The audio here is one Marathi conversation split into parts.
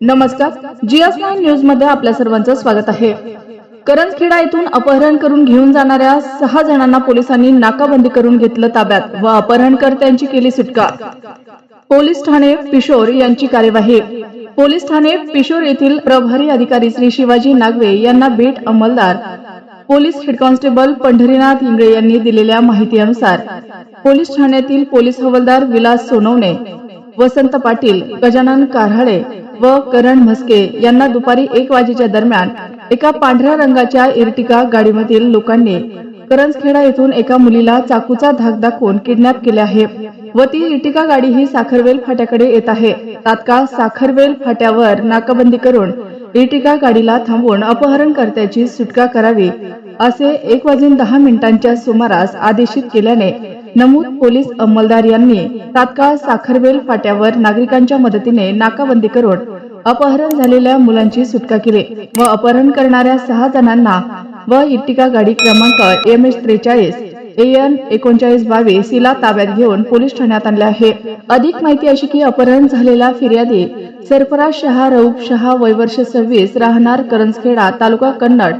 नमस्कार. जीएस नाईन न्यूजमध्ये आपल्या सर्वांचं स्वागत आहे. करंजखेडा येथून अपहरण करून घेऊन जाणाऱ्या सहा जणांना पोलिसांनी नाकाबंदी करून घेतलं ताब्यात व अपहरणकर्त्यांची केली सुटका. पोलीस ठाणे पिशोर यांची कार्यवाही. पोलीस ठाणे पिशोर येथील प्रभारी अधिकारी श्री शिवाजी नागवे यांना भेट अंमलदार. Police head constable Pandharinath Ingale यांनी दिलेल्या माहितीनुसार पोलीस ठाण्यातील पोलीस हवालदार विलास सोनवणे वसंत पाटील गजानन कारहाळे व करण म्हस्के यांना दुपारी एक वाजेच्या दरम्यान एका पांढऱ्या रंगाच्या इर्टिका गाडीमधील लोकांनी करंजखेडा येथून एका मुलीला चाकूचा धाक दाखवून किडनॅप केले आहे व ती इर्टिका गाडी ही साखरवेल फाट्याकडे येत आहे. तात्काळ साखरवेल फाट्यावर नाकाबंदी करून इर्टिका गाडीला थांबवून अपहरणकर्त्याची सुटका करावी असे एक वाजून दहा मिनिटांच्या सुमारास आदेशित केल्याने नमूद पोलीस अंमलदार यांनी तात्काळ साखरवेल फाट्यावर नागरिकांच्या मदतीने नाकाबंदी करून अपहरण झालेल्या मुलांची सुटका केली व अपहरण करणाऱ्या सहा जणांना व इर्टिका गाडी क्रमांक एम एच त्रेचाळीस एन एकोणचाळीस बावीस हिला ताब्यात घेऊन पोलीस ठाण्यात आणले आहे. अधिक माहिती अशी की अपहरण झालेला फिर्यादी सरफराज शहा रऊफ शहा वयवर्ष सव्वीस राहणार करंजखेडा तालुका कन्नड.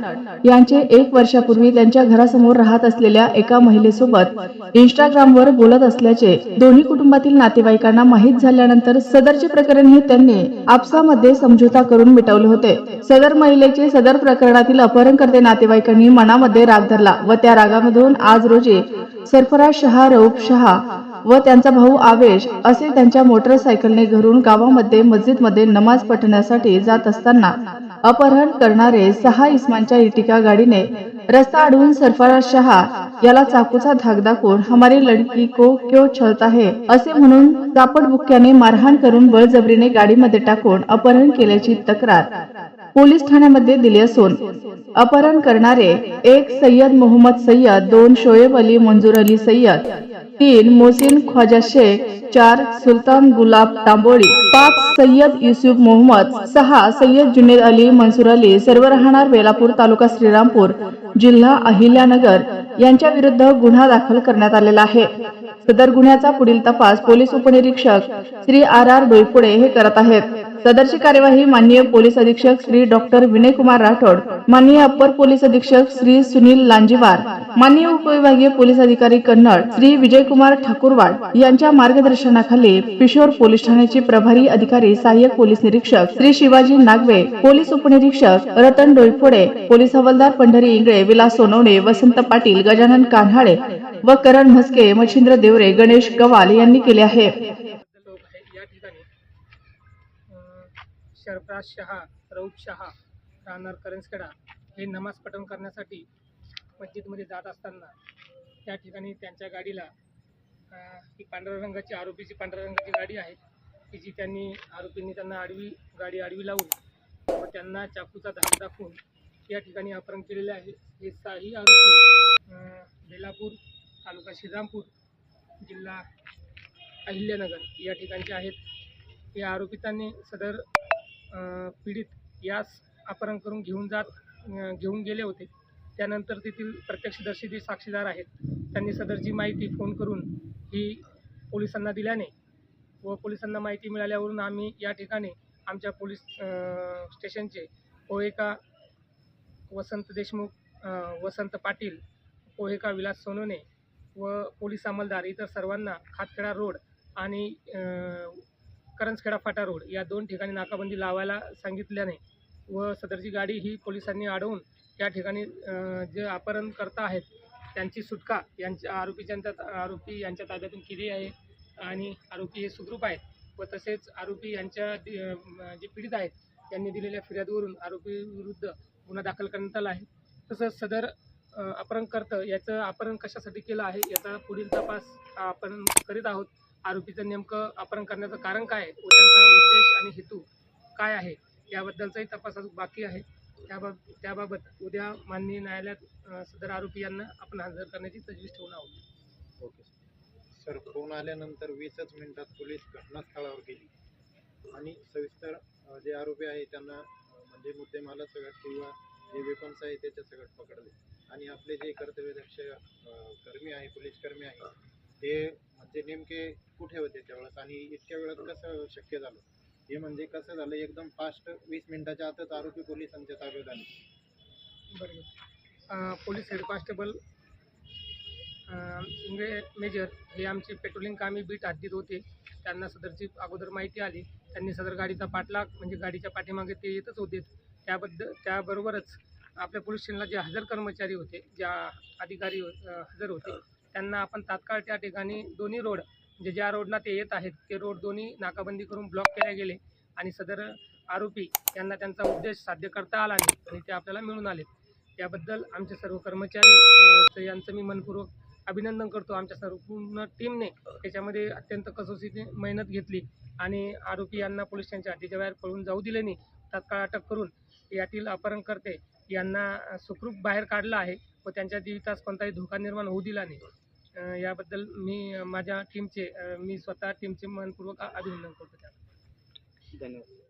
यांचे एक वर्षापूर्वी त्यांच्या घरासमोर राहत असलेल्या एका महिलेसोबत इंस्टाग्रामवर बोलत असल्याचे दोन्ही कुटुंबातील नातेवाईकांना माहीत झाल्यानंतर सदरचे प्रकरण हे त्यांनी आपसामध्ये समझोता करून मिटवले होते. सदर महिलेचे सदर प्रकरणातील अपहरणकर्ते नातेवाईकांनी मनामध्ये राग धरला व त्या रागामधून आज रोजी सरफराज शहा रऊफ शहा व त्यांचा भाऊ आवेश असे त्यांच्या मोटरसायकलने घरून गावामध्ये मस्जिदमध्ये नमाज पठण्यासाठी जात असताना अपहरण करणारे सहा इस्मानच्या इटिका गाडीने रस्ता अडवून सरफराज शहा याला चाकूचा धाक दाखवून हमारी लडकी को क्यों छळत आहे असे म्हणून बुक्क्याने मारहाण करून बळजबरीने गाडीमध्ये टाकून अपहरण केल्याची तक्रार पोलीस ठाण्यामध्ये दिली असून अपहरण करणारे एक सय्यद मोहम्मद सय्यद दोन शोएब अली मंजूर अली सय्यद तीन मोहसिन ख्वाजा शेख चार सुलतान गुलाब तांबोळी पाच सय्यद युसुफ मोहम्मद सहा सय्यद जुनेद अली मंसूर अली सर्व राहणार वेलापूर तालुका श्रीरामपूर जिल्हा अहिल्यानगर यांच्या विरुद्ध गुन्हा दाखल करण्यात आलेला आहे. सदर गुन्ह्याचा पुढील तपास पोलीस उपनिरीक्षक श्री आर आर डोईपुडे हे करत आहेत. सदरची कार्यवाही माननीय पोलीस अधीक्षक श्री डॉक्टर विनय कुमार राठोड माननीय अप्पर पोलीस अधीक्षक श्री सुनील लांजीवार माननीय उपविभागीय पोलीस अधिकारी कन्नड श्री विजयकुमार ठाकूरवाड यांच्या मार्गदर्शनाखाली पिशोर पोलीस ठाण्याचे प्रभारी अधिकारी सहाय्यक पोलीस निरीक्षक श्री शिवाजी नागवे पोलीस उपनिरीक्षक रतन डोईफोडे पोलीस हवालदार पंढरी इंगळे विलास सोनवणे वसंत पाटील गजानन कान्हाळे व करण म्हस्के मच्छिंद्र देवरे गणेश गवाल यांनी केले आहे आहे. सरफराज शहा रऊफ शहा राहणार करंजखेडा हे नमाज पठण करण्यासाठी मस्जिदमध्ये जात असताना त्या ठिकाणी त्यांच्या गाडीला ही पांढऱ्या रंगाची आरोपीची पांढऱ्या रंगाची गाडी आहे की जी त्यांनी आरोपींनी त्यांना आडवी गाडी आडवी लावून व त्यांना चाकूचा धाक दाखवून या ठिकाणी अपहरण केलेले आहे. हे साही आरोपी बेलापूर तालुका श्रीरामपूर जिल्हा अहिल्यानगर या ठिकाणचे आहेत. या आरोपितांनी सदर पीडित यास अपहरण करून घेऊन जात घेऊन गेले होते. त्यानंतर तेथील प्रत्यक्षदर्शी जे साक्षीदार आहेत त्यांनी सदरची माहिती फोन करून ही पोलिसांना दिल्याने व पोलिसांना माहिती मिळाल्यावरून आम्ही या ठिकाणी आमच्या पोलीस स्टेशनचे पोहेका वसंत देशमुख वसंत पाटील पोहेका विलास सोनोने व पोलीस अंमलदार इतर सर्वांना खातखेडा रोड आणि करंजखेडा फाटा रोड या दोन ठिकाणी नाकाबंदी लावायला सांगितल्याने व सदरची गाडी ही पोलिसांनी अडवून त्या ठिकाणी जे अपहरणकर्ता आहेत त्यांची सुटका यांच्या आरोपीच्या आरोपी यांच्या ताब्यातून केली आहे आणि आरोपी हे सुखरूप आहेत व तसेच आरोपी यांच्या जे पीडित आहेत त्यांनी दिलेल्या फिर्यादीवरून आरोपी विरुद्ध गुन्हा दाखल करण्यात आला आहे. तसंच सदर अ, अपहरणकर्त याचं अपहरण कशासाठी केलं आहे याचा पुढील तपास आपण करीत आहोत. आरोपीचं नेमकं अपहरण करण्याचं कारण काय आहे? व त्यांचा उद्देश आणि हेतू काय आहे? याबद्दलचाही तपास अजून बाकी आहे. त्याबाब त्याबाबत उद्या माननीय न्यायालयात सदर आरोपी यांना आपण हजर करण्याची तजवीज ठेवून आहोत. Okay sir. फोन आल्यानंतर वीसच मिनिटात पोलीस घटनास्थळावर गेली. आणि सविस्तर जे आरोपी आहे त्यांना म्हणजे मुद्देमाला सगळं किंवा जे वेपन्स आहे त्याच्या सगळं पकडले. आणि आपले जे कर्तव्यदक्ष कर्मी आहे पोलीस कर्मी आहे ते ते नेमके कुठे होते त्यावेळेस? आणि इतक्या वेळात कसं शक्य झालं? हे म्हणजे कसं झालं? एकदम फास्ट वीस मिनिटाच्या आतच आरोपी पोलिसांच्या ताब्यात आले. बरोबर. Police head constable um, major हे आमचे पेट्रोलिंग कामी बीट हद्दीत होते. त्यांना सदरची अगोदर माहिती आली. त्यांनी सदर गाडीचा पाठलाग म्हणजे गाडीच्या पाठीमागे ते येतच होते. त्याबद्दल त्याबरोबरच आपल्या पोलीस स्टेशनला जे हजर कर्मचारी होते ज्या अधिकारी हजर होते त्यांना आपण तात्काळ त्या ठिकाणी दोन्ही रोड म्हणजे ज्या रोडला ते येत आहेत ते रोड दोन्ही नाकाबंदी करून ब्लॉक केले गेले आणि सदर आरोपी यांना त्यांचा उद्देश साध्य करता आला नाही आणि ते आपल्याला मिळून आले त्याबद्दल आमचे सर्व कर्मचारी यांचं मी मनपूर्वक अभिनंदन करतो. आमच्या सर्व पूर्ण टीमने त्याच्यामध्ये अत्यंत कसोशीने मेहनत घेतली आणि आरोपी यांना पोलिसांच्या स्टेशनच्या हद्दीच्या बाहेर पळून जाऊ दिले नाही. तात्काळ अटक करून यातील अपहरणकर्ते यांना सुखरूप बाहेर काढलं आहे व त्यांच्या जीवितास कोणताही धोका निर्माण होऊ दिला नाही. याबद्दल मी माझ्या टीमचे मी स्वतः टीमचे मनपूर्वक अभिनंदन करतो त्या धन्यवाद.